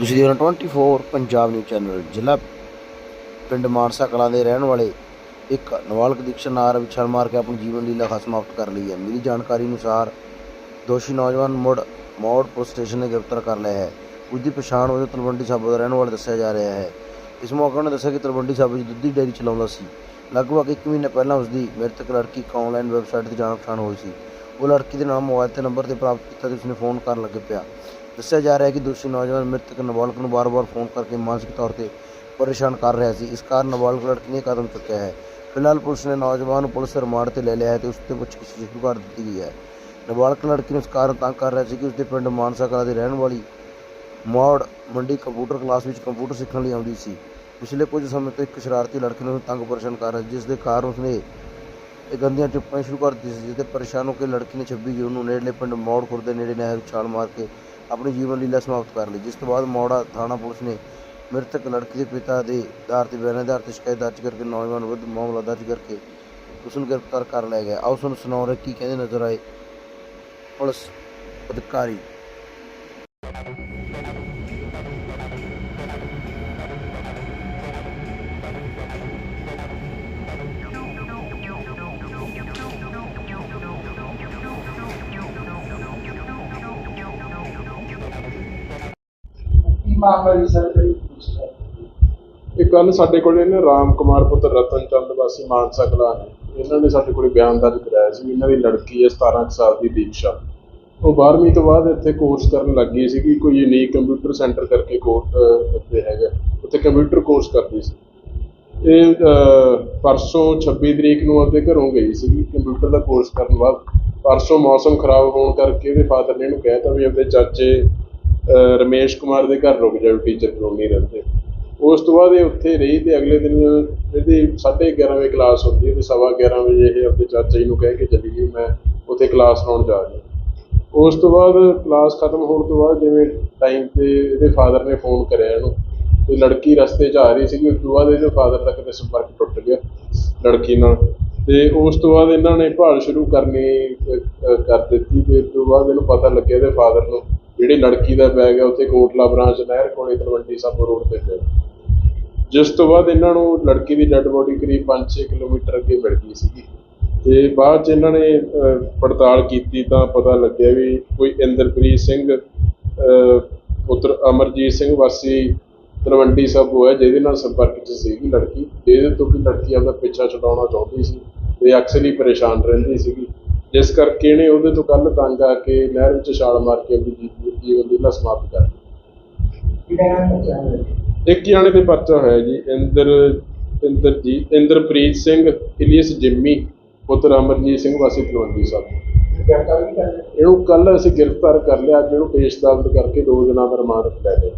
ਤੁਸੀਂ ਦੇਖ ਰਹੇ ਹੋ 24 ਪੰਜਾਬ ਨਿਊਜ਼ ਚੈਨਲ ਜ਼ਿਲ੍ਹਾ ਪਿੰਡ ਮਾਨਸਾ ਕਲਾਂ ਦੇ ਰਹਿਣ ਵਾਲੇ ਇੱਕ ਨਵਾਲਕ ਦੀਕਸ਼ਾ ਨਾਰ ਵਿਛੜ ਮਾਰ ਕੇ ਆਪਣੀ ਜੀਵਨ ਲੀਲਾ ਖਾ ਸਮਾਪਤ ਕਰ ਲਈ ਹੈ। ਮਿਲੀ ਜਾਣਕਾਰੀ ਅਨੁਸਾਰ ਦੋਸ਼ੀ ਨੌਜਵਾਨ ਮੁੜ ਮੌੜ ਪੁਲਿਸ ਸਟੇਸ਼ਨ ਨੇ ਗ੍ਰਿਫਤਾਰ ਕਰ ਲਿਆ ਹੈ। ਉਸ ਦੀ ਪਛਾਣ ਵਜੋਂ ਤਲਵੰਡੀ ਸਾਬੋ ਦਾ ਰਹਿਣ ਵਾਲਾ ਦੱਸਿਆ ਜਾ ਰਿਹਾ ਹੈ। ਇਸ ਮੌਕੇ ਉਹਨੇ ਦੱਸਿਆ ਕਿ ਤਲਵੰਡੀ ਸਾਬੋ ਵਿੱਚ ਦੁੱਧੀ ਡੇਅਰੀ ਚਲਾਉਂਦਾ ਸੀ। ਲਗਭਗ 1 ਮਹੀਨਾ ਪਹਿਲਾਂ ਉਸ ਦੀ ਮ੍ਰਿਤਕ ਲੜਕੀ ਇੱਕ ਆਨਲਾਈਨ ਵੈਬਸਾਈਟ ਤੇ ਜਾਣ ਪਛਾਣ ਹੋਈ ਸੀ। ਉਹ ਲੜਕੀ ਦੇ ਨਾਮ ਮੋਬਾਈਲ ਤੇ ਨੰਬਰ ਤੇ ਪ੍ਰਾਪਤ ਕੀਤਾ ਤੇ ਉਸਨੇ ਫੋਨ ਕਰਨ ਲੱਗੇ ਪਿਆ। ਦੱਸਿਆ ਜਾ ਰਿਹਾ ਹੈ ਕਿ ਦੋਸ਼ੀ ਨੌਜਵਾਨ ਮ੍ਰਿਤਕ ਨਾਬਾਲਗ ਨੂੰ ਵਾਰ-ਵਾਰ ਫੋਨ ਕਰਕੇ ਮਾਨਸਿਕ ਤੌਰ ਤੇ ਪਰੇਸ਼ਾਨ ਕਰ ਰਿਹਾ ਸੀ। ਇਸ ਕਾਰਨ ਨਾਬਾਲਗ ਲੜਕੀ ਨੇ ਕਦਮ ਚੁੱਕਿਆ ਹੈ। ਫਿਲਹਾਲ ਪੁਲਿਸ ਨੇ ਨੌਜਵਾਨ ਨੂੰ ਪੁਲਿਸ ਰਿਮਾਂਡ ਤੇ ਲੈ ਲਿਆ ਹੈ ਤੇ ਉਸ ਤੇ ਪੁੱਛਗਿੱਛ ਸ਼ੁਰੂ ਕਰ ਦਿੱਤੀ ਗਈ ਹੈ। ਨਾਬਾਲਗ ਲੜਕੀ ਨੂੰ ਇਸ ਕਾਰਨ ਤੰਗ ਕਰ ਰਿਹਾ ਸੀ ਕਿ ਉਸ ਦੇ ਪਿੰਡ ਮਾਨਸਾ ਕਲਾ ਦੀ ਰਹਿਣ ਵਾਲੀ ਮੌੜ ਮੰਡੀ ਕੰਪਿਊਟਰ ਕਲਾਸ ਵਿੱਚ ਕੰਪਿਊਟਰ ਸਿੱਖਣ ਲਈ ਆਉਂਦੀ ਸੀ। ਪਿਛਲੇ ਕੁਝ ਸਮੇਂ ਤੋਂ ਇੱਕ ਸ਼ਰਾਰਤੀ ਲੜਕੀ ਨੂੰ ਤੰਗ ਪਰੇਸ਼ਾਨ ਕਰ ਰਿਹਾ ਜਿਸ ਦੇ ਕਾਰਨ ਉਸਨੇ ਇਹ ਗੰਦੀਆਂ ਟਿੱਪਣੀਆਂ ਸ਼ੁਰੂ ਕਰ ਦਿੱਤੀ ਸੀ ਜਿਸ ਤੇ ਪਰੇਸ਼ਾਨ ਹੋ ਕੇ ਲੜਕੀ ਨੇ 26 ਜੂਨ ਨੂੰ ਨੇੜਲੇ ਪਿੰਡ ਮੌੜ ਖੁਰਦ ਦੇ ਨੇੜੇ ਨਹਿਰ ਵਿੱਚ ਛਾਲ ਮਾਰ ਕੇ ਆਪਣੀ ਜੀਵਨ ਲੀਲਾ ਸਮਾਪਤ ਕਰ ਲਈ। ਜਿਸ ਤੋਂ ਬਾਅਦ ਮੌੜਾ ਥਾਣਾ ਪੁਲਿਸ ਨੇ ਮ੍ਰਿਤਕ ਲੜਕੀ ਦੇ ਪਿਤਾ ਦੇ ਆਧਾਰ ਤੇ ਬਿਆਨਾਂ ਆਧਾਰ ਤੇ ਸ਼ਿਕਾਇਤ ਦਰਜ ਕਰਕੇ ਨੌਜਵਾਨ ਵਿਰੁੱਧ ਮਾਮਲਾ ਦਰਜ ਕਰਕੇ ਉਸ ਨੂੰ ਗ੍ਰਿਫਤਾਰ ਕਰ ਲਿਆ ਗਿਆ। ਆਓ ਤੁਹਾਨੂੰ ਸੁਣਾਉ ਰਹੇ ਕੀ ਕਹਿੰਦੇ ਨਜ਼ਰ ਆਏ ਪੁਲਿਸ ਅਧਿਕਾਰੀ। ਮਾਮਲਾ ਜੀ ਸਰ ਜਿਹੜੀ ਪੁਲਿਸ ਇਹ ਕੱਲ ਸਾਡੇ ਕੋਲੇ ਨੇ ਰਾਮ ਕੁਮਾਰ ਪੁੱਤਰ ਰਤਨ ਚੰਦ ਵਾਸੀ ਮਾਨਸਾ ਕਲਾ ਇਹਨਾਂ ਨੇ ਸਾਡੇ ਕੋਲੇ ਬਿਆਨ ਦਰਜ ਕਰਾਇਆ ਸੀ ਵੀ ਇਹਨਾਂ ਦੀ ਲੜਕੀ ਹੈ 17 ਕੁ ਸਾਲ ਦੀ ਦੀਕਸ਼ਾ। ਉਹ 12ਵੀਂ ਤੋਂ ਬਾਅਦ ਇੱਥੇ ਕੋਰਸ ਕਰਨ ਲੱਗ ਲੱਗੀ ਸੀਗੀ, ਕੋਈ ਯੂਨੀਕ ਕੰਪਿਊਟਰ ਸੈਂਟਰ ਕਰਕੇ ਕੋਰਸ ਇੱਥੇ ਹੈਗਾ। ਉੱਥੇ ਕੰਪਿਊਟਰ ਕੋਰਸ ਕਰਦੀ ਸੀ। ਇਹ ਪਰਸੋਂ 26 ਤਰੀਕ ਨੂੰ ਆਪਦੇ ਘਰੋਂ ਗਈ ਸੀਗੀ ਕੰਪਿਊਟਰ ਦਾ ਕੋਰਸ ਕਰਨ ਬਾਅਦ ਪਰਸੋਂ ਮੌਸਮ ਖਰਾਬ ਹੋਣ ਕਰਕੇ ਇਹਦੇ ਫਾਦਰ ਨੇ ਇਹਨੂੰ ਕਹਿਤਾ ਵੀ ਆਪਦੇ ਚਾਚੇ ਰਮੇਸ਼ ਕੁਮਾਰ ਦੇ ਘਰ ਰੁਕ ਜਾਓ ਟੀਚਰ ਕਲੋਨੀ ਰਹਿੰਦੇ ਉਸ ਤੋਂ ਬਾਅਦ ਇਹ ਉੱਥੇ ਰਹੀ ਤੇ ਅਗਲੇ ਦਿਨ ਇਹਦੀ 11:30 ਵਜੇ ਕਲਾਸ ਹੁੰਦੀ ਹੈ ਤੇ ਸਵਾ 11 ਵਜੇ ਇਹ ਆਪਣੇ ਚਾਚਾ ਜੀ ਨੂੰ ਕਹਿ ਕੇ ਚਲੀ ਗਈ, ਮੈਂ ਉੱਥੇ ਕਲਾਸ ਲਾਉਣ ਜਾ ਰਹੀ ਉਸ ਤੋਂ ਬਾਅਦ ਕਲਾਸ ਖਤਮ ਹੋਣ ਤੋਂ ਬਾਅਦ ਜਿਵੇਂ ਟਾਈਮ ਤੇ ਇਹਦੇ ਫਾਦਰ ਨੇ ਫੋਨ ਕਰਿਆ ਇਹਨੂੰ ਤੇ ਲੜਕੀ ਰਸਤੇ 'ਚ ਆ ਰਹੀ ਸੀਗੀ, ਉਸ ਤੋਂ ਬਾਅਦ ਇਹਦੇ ਫਾਦਰ ਤੱਕ ਦਾ ਸੰਪਰਕ ਟੁੱਟ ਗਿਆ ਲੜਕੀ ਨਾਲ। ਤੇ ਉਸ ਤੋਂ ਬਾਅਦ ਇਹਨਾਂ ਨੇ ਭਾਲ ਸ਼ੁਰੂ ਕਰਨੀ ਕਰ ਦਿੱਤੀ ਤੇ ਉਸ ਤੋਂ ਬਾਅਦ ਇਹਨੂੰ ਪਤਾ ਲੱਗਿਆ ਇਹਦੇ ਫਾਦਰ ਨੂੰ ਜਿਹੜੀ ਲੜਕੀ ਦਾ ਬੈਗ ਹੈ, ਉੱਥੇ ਕੋਟਲਾ ਬ੍ਰਾਂਚ ਨਹਿਰ ਕੋਲੇ ਤਲਵੰਡੀ ਸਾਬੋ ਰੋਡ ਤੇ ਪਿਆ। ਜਿਸ ਤੋਂ ਬਾਅਦ ਇਹਨਾਂ ਨੂੰ ਲੜਕੀ ਦੀ ਡੈੱਡ ਬੋਡੀ ਕਰੀਬ 5-6 ਕਿਲੋਮੀਟਰ ਅੱਗੇ ਮਿਲ ਗਈ ਸੀਗੀ। ਤੇ ਬਾਅਦ ਚ ਇਹਨਾਂ ਨੇ ਪੜਤਾਲ ਕੀਤੀ ਤਾਂ ਪਤਾ ਲੱਗਿਆ ਵੀ ਕੋਈ ਇੰਦਰਪ੍ਰੀਤ ਸਿੰਘ ਪੁੱਤਰ ਅਮਰਜੀਤ ਸਿੰਘ ਵਾਸੀ ਤਲਵੰਡੀ ਸਾਬੋ ਹੈ, ਜਿਹਦੇ ਨਾਲ ਸੰਪਰਕ 'ਚ ਸੀਗੀ ਲੜਕੀ। ਇਹਦੇ ਤੋਂ ਕਿ ਲੜਕੀ ਆਪਦਾ ਪਿੱਛਾ ਛਡਾਉਣਾ ਚਾਹੁੰਦੀ ਸੀ ਤੇ ਅਕਸਰ ਹੀ ਪਰੇਸ਼ਾਨ ਰਹਿੰਦੀ ਸੀਗੀ। ਜਿਸ ਕਰਕੇ ਇਹਨੇ ਉਹਦੇ ਤੋਂ ਕੱਲ ਤੰਗ ਆ ਕੇ ਨਹਿਰ ਵਿੱਚ ਛਾਲ ਮਾਰ ਕੇ ਆਪਣੀ ਜੀਵਨ ਜੀਵਨ ਲੀਲਾ ਸਮਾਪਤ ਕਰ ਦਿੱਤੀ। ਇੱਕ ਜਾਣੇ ਤੇ ਪਰਚਾ ਹੋਇਆ ਜੀ ਇੰਦਰ ਇੰਦਰਜੀਤ ਇੰਦਰਪ੍ਰੀਤ ਸਿੰਘ ਇਲੀਅਸ ਜਿੰਮੀ ਪੁੱਤਰ ਅਮਰਜੀਤ ਸਿੰਘ ਵਾਸੀ ਤਲਵੰਡੀ ਸਾਹਿਬ। ਇਹਨੂੰ ਕੱਲ ਅਸੀਂ ਗ੍ਰਿਫਤਾਰ ਕਰ ਲਿਆ ਅੱਜ ਇਹਨੂੰ ਪੇਸ਼ ਦਾਵਤ ਕਰਕੇ ਦੋ ਦਿਨਾਂ ਦਾ ਰਿਮਾਂਡ ਲੈ ਲਿਆ